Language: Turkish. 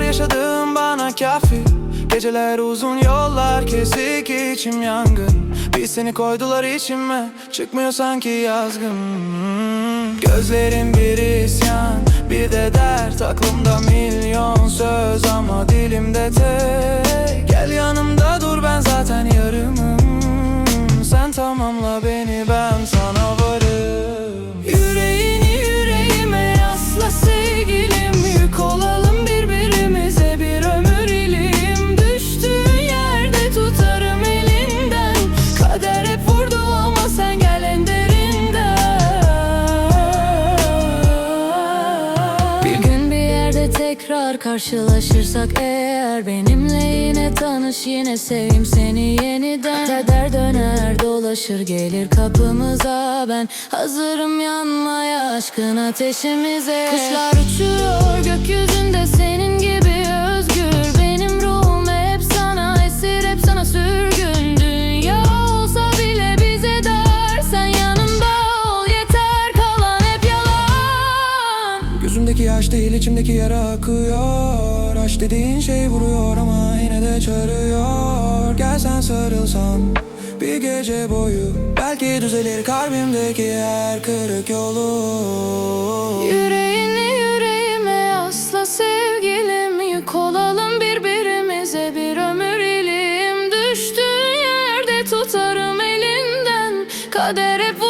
yaşadığım bana kafi. Geceler uzun yollar kesik içim yangın. Bir seni koydular içime Çıkmıyor sanki yazgın. Gözlerim bir isyan Bir de dert. Aklımda milyon söz Ama dilimde tek tekrar karşılaşırsak eğer Benimle yine tanış yine seveyim seni yeniden. Kader döner dolaşır gelir kapımıza. Ben hazırım yanmaya aşkın ateşimize. Kuşlar uçuyor yaş değil içimdeki yara akıyor. Aşk dediğin şey vuruyor ama yine de çağırıyor Gel sen sarılsam bir gece boyu Belki düzelir kalbimdeki her kırık yolu. Yüreğini yüreğime asla sevgilim Yük olalım birbirimize bir ömür ilim. Düştüğün yerde tutarım elinden Kader hep